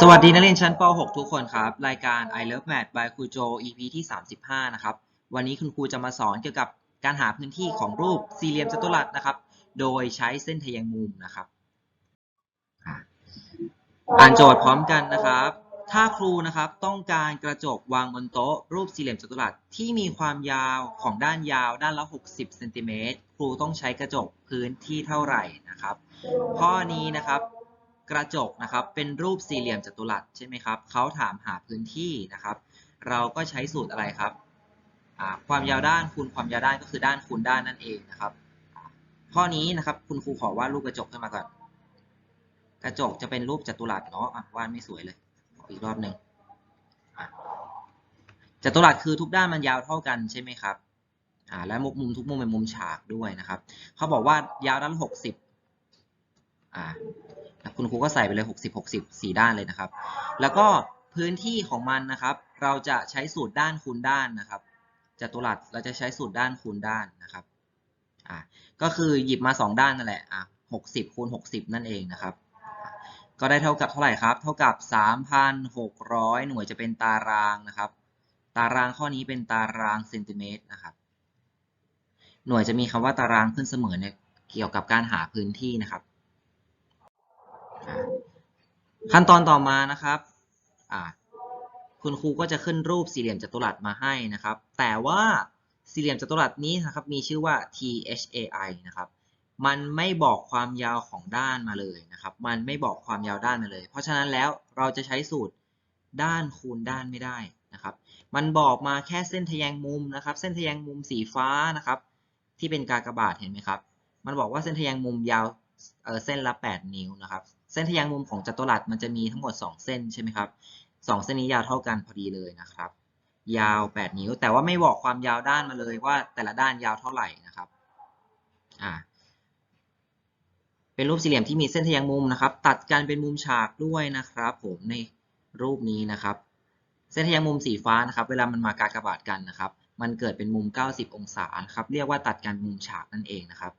สวัสดีนักเรียนชั้นป .6 ทุกคนครับ รายการ I Love Math by ครูโจ EP ที่ 35 นะครับ วันนี้คุณครูจะมาสอนเกี่ยวกับการหาพื้นที่ของรูปสี่เหลี่ยมจัตุรัสนะครับ โดยใช้เส้นทแยงมุมนะครับ อ่านโจทย์พร้อมกันนะครับ ถ้าครูนะครับต้องการกระจกวางบนโต๊ะรูปสี่เหลี่ยมจัตุรัสที่มีความยาวของด้านยาวด้านละ 60เซนติเมตรครูต้องใช้กระจกพื้นที่เท่าไหร่นะครับ ข้อนี้นะครับ กระจกนะครับเป็นรูปสี่เหลี่ยมจัตุรัสใช่ไหมครับเขาถามหาพื้นที่นะครับ เราก็ใช้สูตรอะไรครับความยาวด้านคูณความยาวด้านก็คือด้านคูณด้านนั่นเองนะครับข้อนี้นะครับคุณครูขอวาดรูปกระจกขึ้นมาก่อนกระจกจะเป็นรูปจัตุรัสเนาะอะวาดไม่สวยเลยขออีกรอบหนึ่งจัตุรัสคือทุกด้านมันยาวเท่ากันใช่ไหมครับอ่าและมุมมุมทุกมุมเป็นมุมฉากด้วยนะครับเขาบอกว่ายาวด้านหกสิบอ่า คุณครูก็ใส่ไปเลย 60 60สี่ด้านเลยนะครับ แล้วก็พื้นที่ของมันนะครับ เราจะใช้สูตรด้านคูณด้านนะครับจัตุรัสเราจะใช้สูตรด้านคูณด้านนะครับอ่าก็คือหยิบมา 2 ด้านนั่นแหละอะ60คูณ60 นั่นเองนะครับ ก็ได้เท่ากับเท่าไหร่ครับ เท่ากับ 3,600 หน่วยจะเป็นตารางนะครับ ตารางข้อนี้เป็นตารางเซนติเมตรนะครับหน่วยจะมีคำว่าตารางขึ้นเสมอเนี่ยเกี่ยวกับการหาพื้นที่นะครับ ขั้นตอนต่อมานะครับคุณครูก็จะขึ้นรูปสี่เหลี่ยมจัตุรัสมาให้นะครับ แต่ว่าสี่เหลี่ยมจัตุรัสนี้นะครับมีชื่อว่า THAI นะครับ มันไม่บอกความยาวของด้านมาเลยนะครับ มันไม่บอกความยาวด้านมาเลย เพราะฉะนั้นแล้วเราจะใช้สูตรด้านคูณด้านไม่ได้นะครับ มันบอกมาแค่เส้นทะแยงมุมนะครับ เส้นทะแยงมุมสีฟ้านะครับ ที่เป็นกากบาทเห็นไหมครับ มันบอกว่าเส้นทะแยงมุมยาวเออเส้นละ 8 นิ้วนะครับ เส้นทะแยงมุมของจัตุรัสมันจะมีทั้งหมด 2 เส้นใช่ไหมครับสองเส้นนี้ยาวเท่ากันพอดีเลยนะครับ ยาว 8 นิ้ว แต่ว่าไม่บอกความยาวด้านมาเลยว่าแต่ละด้านยาวเท่าไหร่นะครับอ่าเป็นรูปสี่เหลี่ยมที่มีเส้นทะแยงมุมนะครับ ตัดกันเป็นมุมฉากด้วยนะครับ ผมในรูปนี้นะครับ เส้นทะแยงมุมสีฟ้านะครับ เวลามันมากากบาทกันนะครับ มันเกิดเป็นมุม 90 องศานะครับ เรียกว่าตัดกันมุมฉากนั่นเองนะครับ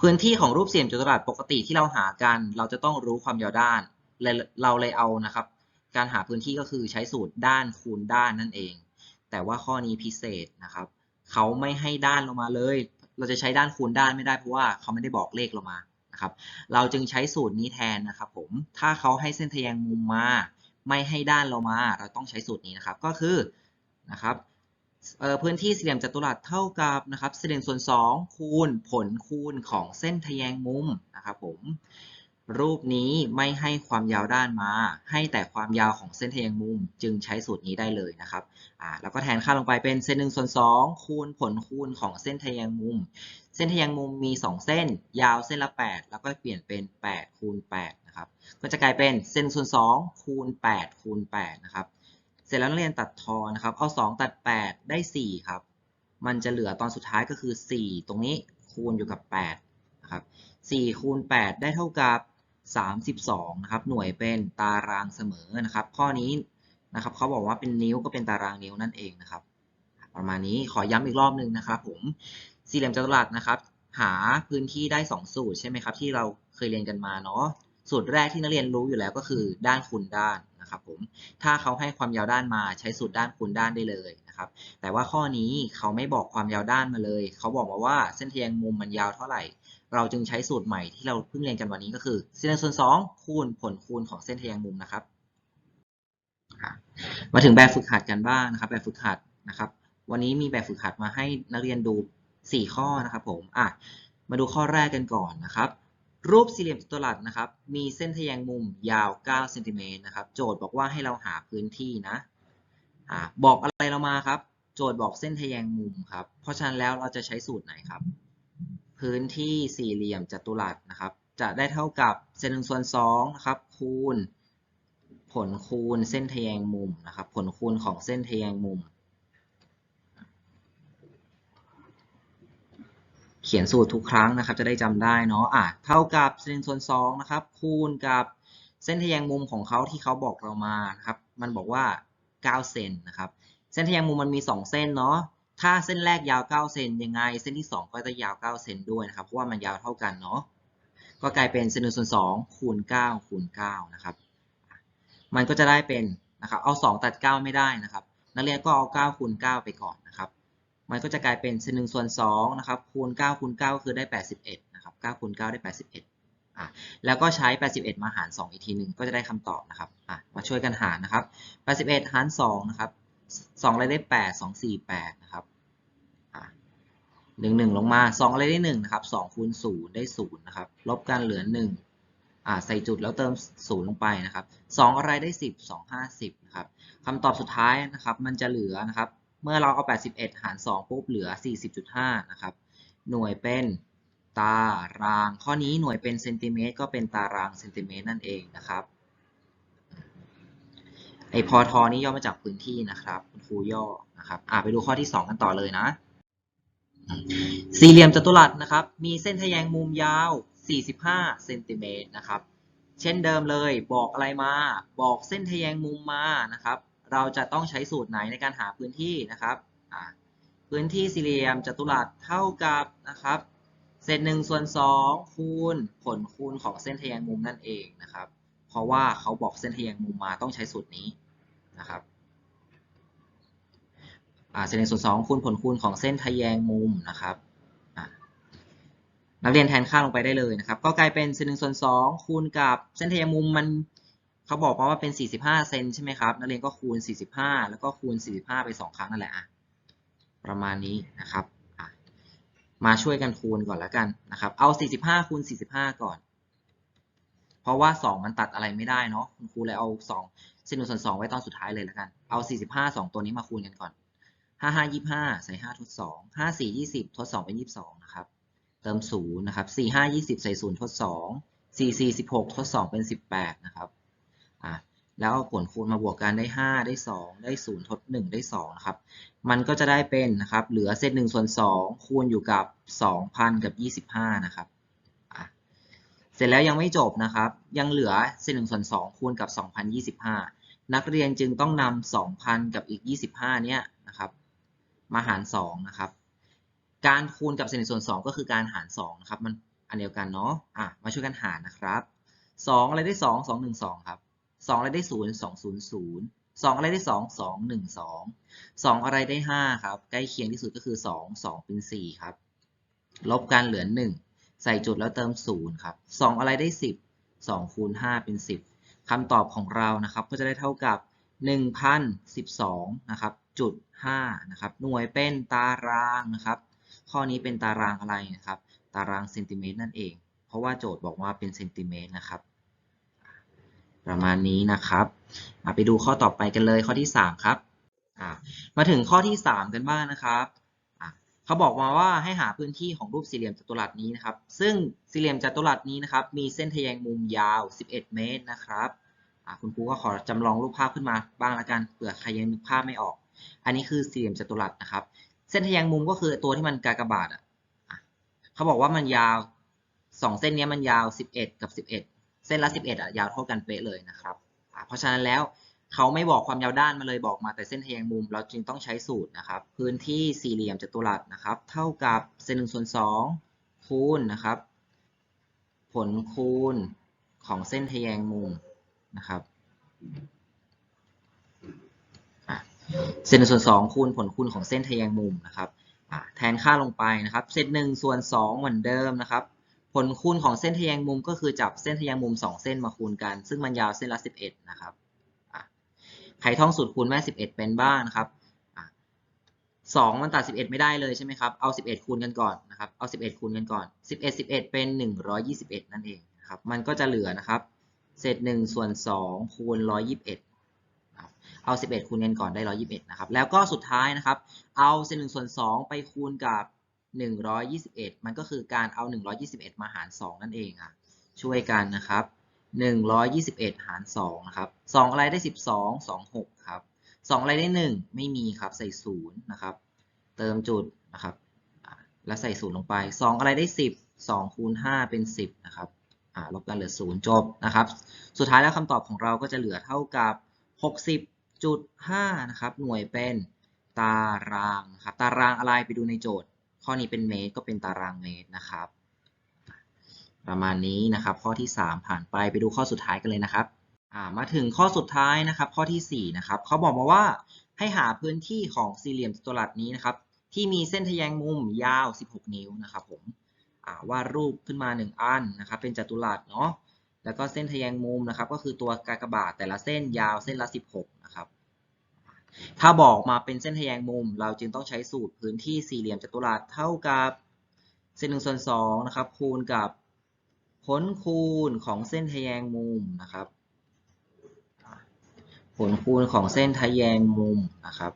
พื้นที่ของรูปสี่เหลี่ยมจัตุรัสปกติที่เราหากัน เราจะต้องรู้ความยาวด้านเราเลยเอานะครับ การหาพื้นที่ก็คือใช้สูตรด้านคูณด้านนั่นเอง แต่ว่าข้อนี้พิเศษนะครับเขาไม่ให้ด้านลงมาเลย เราจะใช้ด้านคูณด้านไม่ได้เพราะว่าเขาไม่ได้บอกเลขลงมานะครับ เราจึงใช้สูตรนี้แทนนะครับ ผม ถ้าเขาให้เส้นทะแยงมุมมา ไม่ให้ด้านเรามา เราต้องใช้สูตรนี้นะครับ ก็คือนะครับ พื้นที่สี่เหลี่ยมจัตุรัสเท่ากับนะครับสี่เหลี่ยมส่วน 2 คูณผลคูณของเส้นทะแยงมุมนะครับผมรูปนี้ไม่ให้ความยาวด้านมา ให้แต่ความยาวของเส้นทะแยงมุมจึงใช้สูตรนี้ได้เลยนะครับอ่าแล้วก็แทนค่าลงไปเป็นเส้นหนึ่งส่วนสองคูณผลคูณของเส้นทะแยงมุม เส้นทะแยงมุมมี 2 เส้น ยาวเส้นละ 8 แล้วก็เปลี่ยนเป็น 8 คูณ8นะครับก็จะกลายเป็นเส้นส่วน2คูณ8คูณ8นะครับ เสร็จแล้วนักเรียนตัดทอนนะครับ เอา 2 ตัด 8 ได้ 4 ครับ มันจะเหลือตอนสุดท้ายก็คือ 4 ตรงนี้คูณอยู่กับ8นะครับ4คูณ 8 ได้เท่ากับ 32 นะครับ หน่วยเป็นตารางเสมอนะครับ ข้อนี้นะครับเขาบอกว่าเป็นนิ้วก็เป็นตารางนิ้วนั่นเองนะครับ ประมาณนี้ขอย้ำอีกรอบหนึ่งนะครับ ผมสี่เหลี่ยมจัตุรัสนะครับ หาพื้นที่ได้ 2 สูตรใช่ไหมครับ ที่เราเคยเรียนกันมาเนาะ สูตรแรกที่นักเรียนรู้อยู่แล้วก็คือด้านคูณด้านนะครับผม ถ้าเขาให้ความยาวด้านมาใช้สูตรด้านคูณด้านได้เลยนะครับ แต่ว่าข้อนี้เขาไม่บอกความยาวด้านมาเลย เขาบอกมาว่าเส้นเทะแยงมุมมันยาวเท่าไหร่ เราจึงใช้สูตรใหม่ที่เราเพิ่งเรียนกันวันนี้ก็คือเส้นส่วน2คูณผลคูณของเส้นเทะแยงมุมนะครับ มาถึงแบบฝึกหัดกันบ้างนะครับ แบบฝึกหัดนะครับ วันนี้มีแบบฝึกหัดมาให้นักเรียนดู 4 ข้อนะครับผม อะ มาดูข้อแรกกันก่อนนะครับ รูปสี่เหลี่ยมจัตุรัสนะครับ มีเส้นทแยงมุมยาว 9 เซนติเมตรนะครับ โจทย์บอกว่าให้เราหาพื้นที่นะอ่าบอกอะไรเรามาครับ โจทย์บอกเส้นทแยงมุมครับ เพราะฉะนั้นแล้วเราจะใช้สูตรไหนครับ พื้นที่สี่เหลี่ยมจัตุรัสนะครับ จะได้เท่ากับเศษหนึ่งส่วนสองนะครับคูณ ผลคูณเส้นทแยงมุมนะครับ ผลคูณของเส้นทแยงมุม เขียนสูตรทุกครั้งนะครับ จะได้จำได้เนาะอะเท่ากับเศษหนึ่งส่วนสองนะครับ คูณกับเส้นทแยงมุมของเขาที่เขาบอกเรามานะครับ มันบอกว่า 9 เซนนะครับ เส้นทแยงมุมมันมี 2 เส้นเนาะ ถ้าเส้นแรกยาว 9 เซนยังไง เส้นที่ 2 ก็จะยาว 9 เซนด้วยนะครับ เพราะว่ามันยาวเท่ากันเนาะ ก็กลายเป็นเซนหนึ่งส่วน2คูณ9คูณ9นะครับ มันก็จะได้เป็นนะครับ เอา 2 ตัด 9 ไม่ได้นะครับ นักเรียนก็เอา 9คูณ9ไปก่อนนะครับ มันก็จะกลายเป็นเศษ1ส่วน2นะครับคูณ9คูณ9ก็คือได้ 81นะครับ9คูณ9ได้ 81อะแล้วก็ใช้ 81 มาหาร 2 อีกทีหนึ่งก็จะได้คำตอบนะครับอะมาช่วยกันหารนะครับ 81 หาร2นะครับ2อะไรได้ 8 2 4 8นะครับอะ1 1 ลงมา2อะไรได้1นะครับ2คูณ0ได้0นะครับลบกันเหลือ1อ่าใส่จุดแล้วเติม0ลงไปนะครับ2อะไรได้ 10 2 50นะครับคำตอบสุดท้ายนะครับมันจะเหลือนะครับ เมื่อเราเอา 81 หาร 2 ปุ๊บเหลือ 40.5 นะครับ หน่วยเป็นตาราง ข้อนี้หน่วยเป็นเซนติเมตรก็เป็นตารางเซนติเมตรนั่นเองนะครับ ไอพอทอนี้ย่อมาจากพื้นที่นะครับ คุณครูย่อ นะครับ อ่าไปดูข้อที่ 2 กันต่อเลยนะ สี่เหลี่ยมจัตุรัสนะครับ มีเส้นทะแยงมุมยาว 45 เซนติเมตรนะครับ เช่นเดิมเลย บอกอะไรมา บอกเส้นทะแยงมุมมา นะครับ เราจะต้องใช้สูตรไหนในการหาพื้นที่นะครับพื้นที่สี่เหลี่ยมจัตุรัสเท่ากับนะครับเศษหนึ่งส่วนสองคูณผลคูณของเส้นทแยงมุมนั่นเองนะครับ เพราะว่าเขาบอกเส้นทแยงมุมมาต้องใช้สูตรนี้นะครับเศษหนึ่งส่วนสองคูณผลคูณของเส้นทแยงมุมนะครับนักเรียนแทนค่าลงไปได้เลยนะครับ ก็กลายเป็นเศษหนึ่งส่วนสองคูณกับเส้นทแยงมุมมัน เขาบอกมาว่าเป็น 45 เซนใช่ไหมครับ นักเรียนก็คูณ 45 แล้วก็คูณ 45 ไป 2 ครั้งนั่นแหละอะประมาณนี้นะครับ มาช่วยกันคูณก่อนแล้วกันนะครับ เอา 45 คูณ 45 ก่อน เพราะว่า 2 มันตัดอะไรไม่ได้เนาะ คุณครูเลยเอา 2เศษหนึ่งส่วน 2 ไว้ตอนสุดท้ายเลยแล้วกัน เอา 45 2 ตัวนี้มาคูณกันก่อนห้าห้ายี่ห้าใส่ห้าทดสองห้าสี่ยี่สิบทดสองเป็นยี่สิบสองนะครับ เติมศูนย์นะครับสี่ห้ายี่สิบใส่ศูนย์ทดสองสี่สี่สิบหกทดสองเป็นสิบแปดนะครับ อะแล้วเอาผลคูณมาบวกกันได้ห้าได้สองได้ศูนย์ทดหนึ่งได้สองนะครับ มันก็จะได้เป็นนะครับ เหลือเศษหนึ่งส่วนสองคูณอยู่กับสองพันกับยี่สิบห้านะครับเสร็จแล้วยังไม่จบนะครับ ยังเหลือเศษหนึ่งส่วนสองคูณกับสองพันยี่สิบห้านักเรียนจึงต้องนำสองพันกับอีกยี่สิบห้าเนี้ยนะครับ มาหารสองนะครับ การคูณกับเศษหนึ่งส่วนสองก็คือการหารสองนะครับ มันอันเดียวกันเนาะ อะ มาช่วยกันหารนะครับสองอะไรได้สองสองหนึ่งสองครับ สองอะไรได้ศูนย์สองศูนย์ศูนย์สองอะไรได้สองสองหนึ่งสองสองอะไรได้ห้าครับ ใกล้เคียงที่สุดก็คือสองสองเป็นสี่ครับ ลบกันเหลือหนึ่งใส่จุดแล้วเติมศูนย์ครับสองอะไรได้สิบสองคูณห้าเป็นสิบคำตอบของเรานะครับ ก็จะได้เท่ากับหนึ่งพันสิบสองนะครับจุด5นะครับ หน่วยเป็นตารางนะครับ ข้อนี้เป็นตารางอะไรนะครับ ตารางเซนติเมตรนั่นเอง เพราะว่าโจทย์บอกว่าเป็นเซนติเมตรนะครับ ประมาณนี้นะครับไปดูข้อต่อไปกันเลยข้อที่ 3 ครับมาถึงข้อที่ 3 กันบ้างนะครับเขาบอกมาว่าให้หาพื้นที่ของรูปสี่เหลี่ยมจัตุรัสนี้นะครับ ซึ่งสี่เหลี่ยมจัตุรัสนี้นะครับ มีเส้นทะแยงมุมยาว 11 เมตรนะครับคุณครูก็ขอจำลองรูปภาพขึ้นมาบ้างละกันเผื่อใครยังนึกภาพไม่ออก อันนี้คือสี่เหลี่ยมจัตุรัสนะครับ เส้นทะแยงมุมก็คือตัวที่มันกากบาทอะเขาบอกว่ามันยาวสองเส้นนี้มันยาว 11 กับ 11 เส้นละ 11อะยาวเท่ากันเป๊ะเลยนะครับเพราะฉะนั้นแล้วเขาไม่บอกความยาวด้านมาเลยบอกมาแต่เส้นทะแยงมุม เราจึงต้องใช้สูตรนะครับ พื้นที่สี่เหลี่ยมจัตุรัสนะครับ เท่ากับเส้นหนึ่งส่วนสองคูณนะครับ ผลคูณของเส้นทะแยงมุมนะครับเศษหนึ่งส่วนสองคูณผลคูณของเส้นทะแยงมุมนะครับแทนค่าลงไปนะครับ เศษหนึ่งส่วนสองเหมือนเดิมนะครับ ผลคูณของเส้นทแยงมุมก็คือจับเส้นทแยงมุมสองเส้นมาคูณกัน ซึ่งมันยาวเส้นละสิบเอ็ดนะครับใครท่องสูตรคูณแม่สิบเอ็ดเป็นบ้างนะครับสองมันตัดสิบเอ็ดไม่ได้เลยใช่ไหมครับ เอาสิบเอ็ดคูณกันก่อนนะครับ เอาสิบเอ็ดคูณกันก่อนสิบเอ็ดสิบเอ็ดเป็นหนึ่งร้อยยี่สิบเอ็ดนั่นเองครับ มันก็จะเหลือนะครับ เศษหนึ่งส่วนสองคูณร้อยยี่สิบเอ็ดเอา 11 คูณกันก่อนได้ 121 นะครับ แล้วก็สุดท้ายนะครับ เอาเศษ1ส่วน2ไปคูณกับ 121 มันก็คือการเอา 121 มาหาร 2 นั่นเองค่ะช่วยกันนะครับ 121 หาร 2 นะครับ 2 อะไรได้ 12 26 ครับ 2 อะไรได้ 1 ไม่มีครับ ใส่ 0 นะครับ เติมจุดนะครับ แล้วใส่ 0 ลงไป 2 อะไรได้ 10 2คูณ5เป็น 10 นะครับลบกันเหลือ 0 จบนะครับ สุดท้ายแล้วคำตอบของเราก็จะเหลือเท่ากับ 60จุดห้านะครับ หน่วยเป็นตารางครับ ตารางอะไรไปดูในโจทย์ ข้อนี้เป็นเมตรก็เป็นตารางเมตรนะครับ ประมาณนี้นะครับ ข้อที่ 3 ผ่านไปไปดูข้อสุดท้ายกันเลยนะครับมาถึงข้อสุดท้ายนะครับ ข้อที่4นะครับเขาบอกมาว่าให้หาพื้นที่ของสี่เหลี่ยมจัตุรัสนี้นะครับ ที่มีเส้นทะแยงมุมยาว 16 นิ้วนะครับ ผมวาดรูปขึ้นมา 1 อันนะครับ เป็นจัตุรัสเนาะแล้วก็เส้นทะแยงมุมนะครับ ก็คือตัวกากบาทแต่ละเส้นยาวเส้นละ 16 นะครับ ถ้าบอกมาเป็นเส้นทะแยงมุม เราจึงต้องใช้สูตรพื้นที่สี่เหลี่ยมจัตุรัสเท่ากับเส้นหนึ่งส่วนสองนะครับคูณกับผลคูณของเส้นทะแยงมุมนะครับ ผลคูณของเส้นทะแยงมุมนะครับ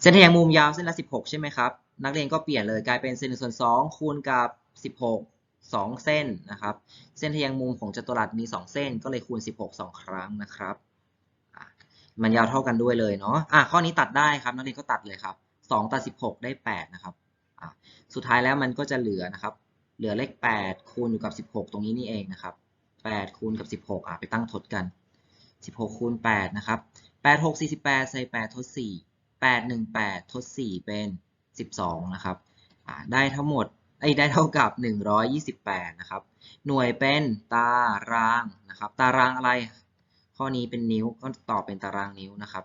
เส้นทะแยงมุมยาวเส้นละ 16 ใช่ไหมครับ นักเรียนก็เปลี่ยนเลยกลายเป็นเส้นหนึ่งส่วนสองคูณกับ 16 2 เส้นนะครับ เส้นทะแยงมุมของจัตุรัสมี 2 เส้นก็เลยคูณ 16 2 ครั้งนะครับ มันยาวเท่ากันด้วยเลยเนาะอะข้อนี้ตัดได้ครับนักเรียนก็ตัดเลยครับ2ตัด16 ได้ 8 นะครับอะสุดท้ายแล้วมันก็จะเหลือนะครับ เหลือเลข 8 คูณอยู่กับ 16 ตรงนี้นี่เองนะครับ 8 คูณกับ 16อะไปตั้งทดกัน 16 คูณ 8 นะครับ 8 6 48 ใส่ 8 ทด 4 8 1 8 ทด 4 เป็น 12 นะครับอ่าได้ทั้งหมดไอ้ได้เท่ากับ 128 นะครับ หน่วยเป็นตารางนะครับ ตารางอะไร ข้อนี้เป็นนิ้วก็ตอบเป็นตารางนิ้วนะครับ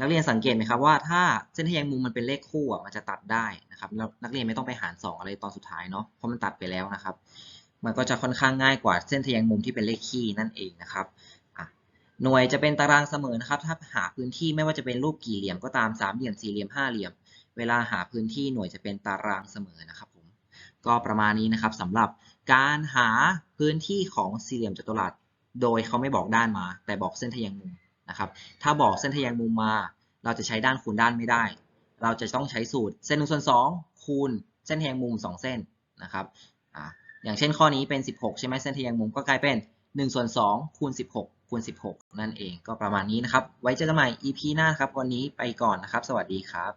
นักเรียนสังเกตไหมครับว่าถ้าเส้นทแยงมุมมันเป็นเลขคู่อะมันจะตัดได้นะครับแล้วนักเรียนไม่ต้องไปหาร 2 อะไรตอนสุดท้ายเนาะเพราะมันตัดไปแล้วนะครับ มันก็จะค่อนข้างง่ายกว่าเส้นทแยงมุมที่เป็นเลขคี่นั่นเองนะครับหน่วยจะเป็นตารางเสมอนะครับ ถ้าหาพื้นที่ไม่ว่าจะเป็นรูปกี่เหลี่ยมก็ตามสามเหลี่ยมสี่เหลี่ยมห้าเหลี่ยม เวลาหาพื้นที่หน่วยจะเป็นตารางเสมอนะครับผมก็ประมาณนี้นะครับสำหรับการหาพื้นที่ของสี่เหลี่ยมจัตุรัส โดยเขาไม่บอกด้านมา แต่บอกเส้นทะแยงมุมนะครับ ถ้าบอกเส้นทะแยงมุมมา เราจะใช้ด้านคูณด้านไม่ได้ เราจะต้องใช้สูตรเส้นหนึ่งส่วนสองคูณเส้นทะแยงมุมสองเส้นนะครับออย่างเช่นข้อนี้เป็น 16 ใช่ไหมเส้นทะแยงมุมก็กลายเป็น1ส่วน2คูณ16คูณ16 นั่นเองก็ประมาณนี้นะครับ ไว้เจอกันใหม่ EP หน้าครับ วันนี้ไปก่อนนะครับ สวัสดีครับ